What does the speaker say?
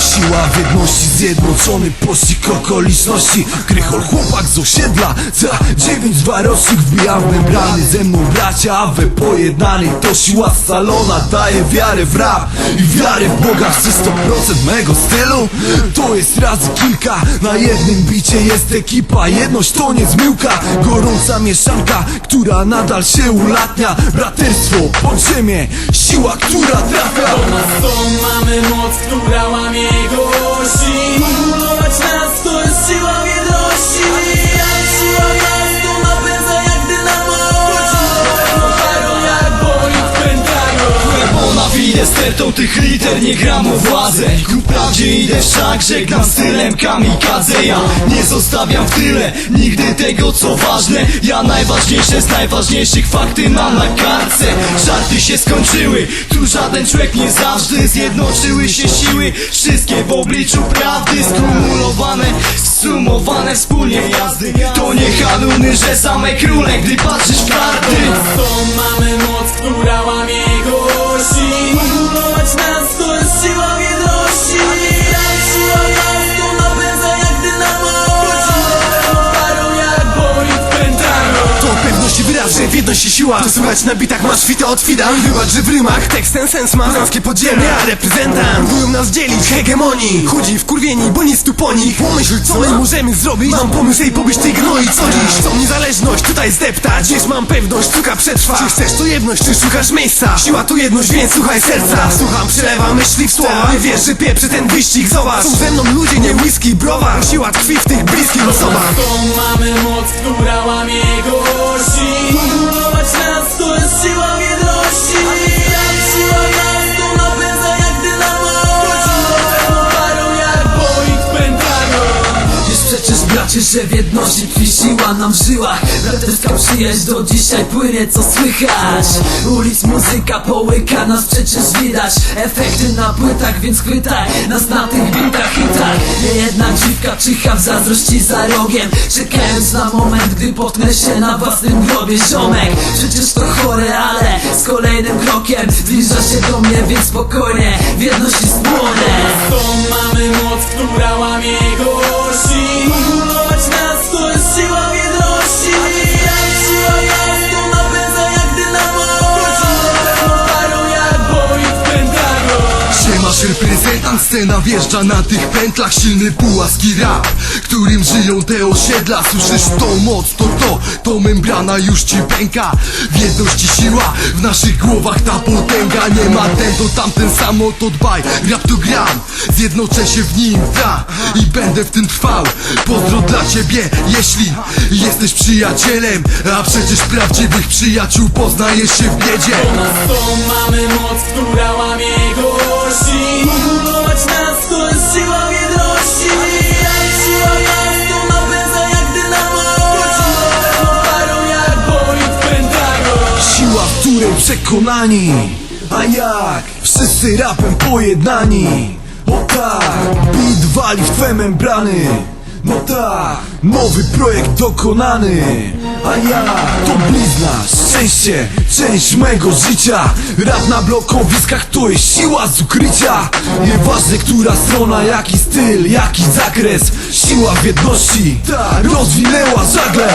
Siła w jedności, zjednoczony pościg okoliczności. Krychol chłopak z osiedla, za dziewięć dwarowskich wbija w membrany. Ze mną bracia, a we pojednani To siła salona, daje wiarę w rap I wiarę w Boga, chcesz 100% mego stylu? To jest razy kilka, na jednym bicie jest ekipa. Jedność to nie zmyłka, gorąca mieszanka Która nadal się ulatnia. Braterstwo, podziemie, siła, która trafia. Nas to mamy moc, która łamie gości Budować nas to stertą tych liter, nie gram o władzę. Ku prawdzie idę wszak, żegnam stylem kamikadze Ja nie zostawiam w tyle nigdy tego co ważne. Ja najważniejsze z najważniejszych fakty mam na kartce. Żarty się skończyły, tu żaden człowiek nie zawsze. Zjednoczyły się siły, wszystkie w obliczu prawdy Skumulowane, zsumowane wspólnie jazdy. To nie haluny, że same króle, gdy patrzysz w karty. Mamy jedności siła. To słychać na bitach, masz fitę od fida. Wybacz, że w rymach tekst ten sens ma. Zamskie podziemie, ja reprezentant. Próbują nas dzielić, hegemonii. Chudzi wkurwieni, bo nic tu po nich. Pomyśl, co my możemy zrobić? Mam pomysł, ej, pobierz tej gnoi, co dziś? Chcą niezależność tutaj zdeptać. Wiesz, mam pewność, sztuka przetrwa. Czy chcesz tu jedność, czy szukasz miejsca? Siła tu jedność, więc słuchaj serca. Słucham, przelewam myśli w słowa. Nie wiesz, że pieprzy ten wyścig, zobacz. Są ze mną ludzie, nie whisky, browar Siła tkwi w tych bliskich osobach. To mamy moc, która łamie gości bracie, że w jedności tkwi siła nam w żyłach. Braterska przyjaźń do dzisiaj płynie, co słychać. Ulic muzyka połyka, nas przecież widać. Efekty na płytach, więc chwytaj nas na tych bitach hitach Jedna dziwka czyha w zazdrości za rogiem. Czekając na moment, gdy potknę się na własnym grobie Ziomek, przecież to chore, ale z kolejnym krokiem Zbliża się do mnie, więc spokojnie, w jedności spłonę Siemasz reprezentant, scena wjeżdża na tych pętlach. Silny pułaski rap, którym żyją te osiedla. Słyszysz tą moc, to to, to membrana już ci pęka. W jedności siła, w naszych głowach ta potęga. Nie ma ten, to tamten samo, to dbaj. Rap to gram, zjednoczę się w nim, ta I będę w tym trwał. Pozdro dla ciebie, jeśli jesteś przyjacielem. A przecież prawdziwych przyjaciół poznaje się w biedzie. To mamy moc, która łamie gości Budować nas to jest siła Jak siła miasto napędza jak dynamo. Parą jak bolid w Pentagon Siła, w której przekonani. A jak? Wszyscy rapem pojednani. O tak, beat wali w twe membrany. No tak, nowy projekt dokonany. A ja, to blizna, szczęście, część mego życia. Rap na blokowiskach to jest siła z ukrycia. Nieważne która strona, jaki styl, jaki zakres. Siła w jedności, tak, rozwinęła żagle